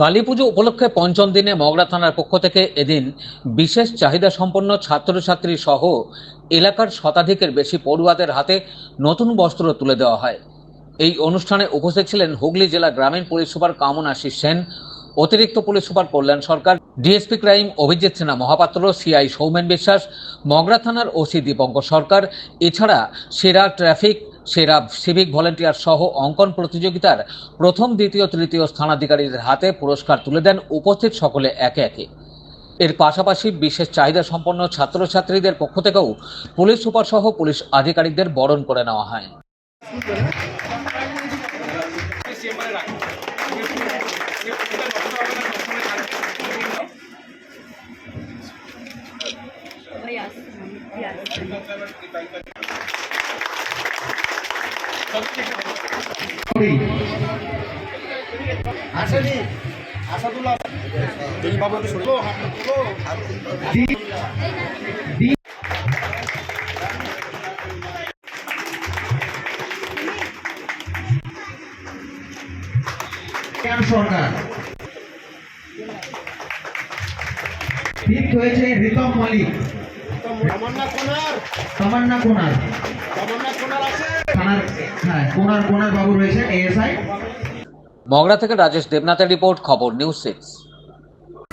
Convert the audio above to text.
কালী পুজো উপলক্ষে পঞ্চম দিনে মগরা থানার পক্ষ থেকে এদিন বিশেষ চাহিদা সম্পন্ন ছাত্রছাত্রী সহ এলাকার শতাধিকের বেশি পড়ুয়াদের হাতে নতুন বস্ত্র তুলে দেওয়া হয়। এই অনুষ্ঠানে উপস্থিত ছিলেন হুগলি জেলা গ্রামীণ police super come on Ashis Sen, অতিরিক্ত police super Kalyan Sarkar, DSP crime Abhijit Sinha Mahapatra, CI Soumen Biswas, Mogra থানার ওসি দীপঙ্কর সরকার, এছাড়া সেরা ট্রাফিক সেরা সিভিক ভলেন্টিয়ার সহ অঙ্কন প্রতিযোগিতার প্রথম, দ্বিতীয়, তৃতীয় স্থানাধিকারীদের হাতে পুরস্কার তুলে দেন উপস্থিত সকলে একে একে। এর পাশাপাশি বিশেষ চাহিদা সম্পন্ন ছাত্রছাত্রীদের পক্ষ থেকেও পুলিশ সুপার সহ পুলিশ আধিকারিকদের বরণ করে নেওয়া হয়। সরকার? ফিফথ হয়েছে রিতম মালিক। তামান্না কোনার? থানার হ্যাঁ কোনার কোনার বাবু রয়েছে এএসআই মগরা থেকে রাজেশ দেবনাথের রিপোর্ট খবর নিউজ সিক্স।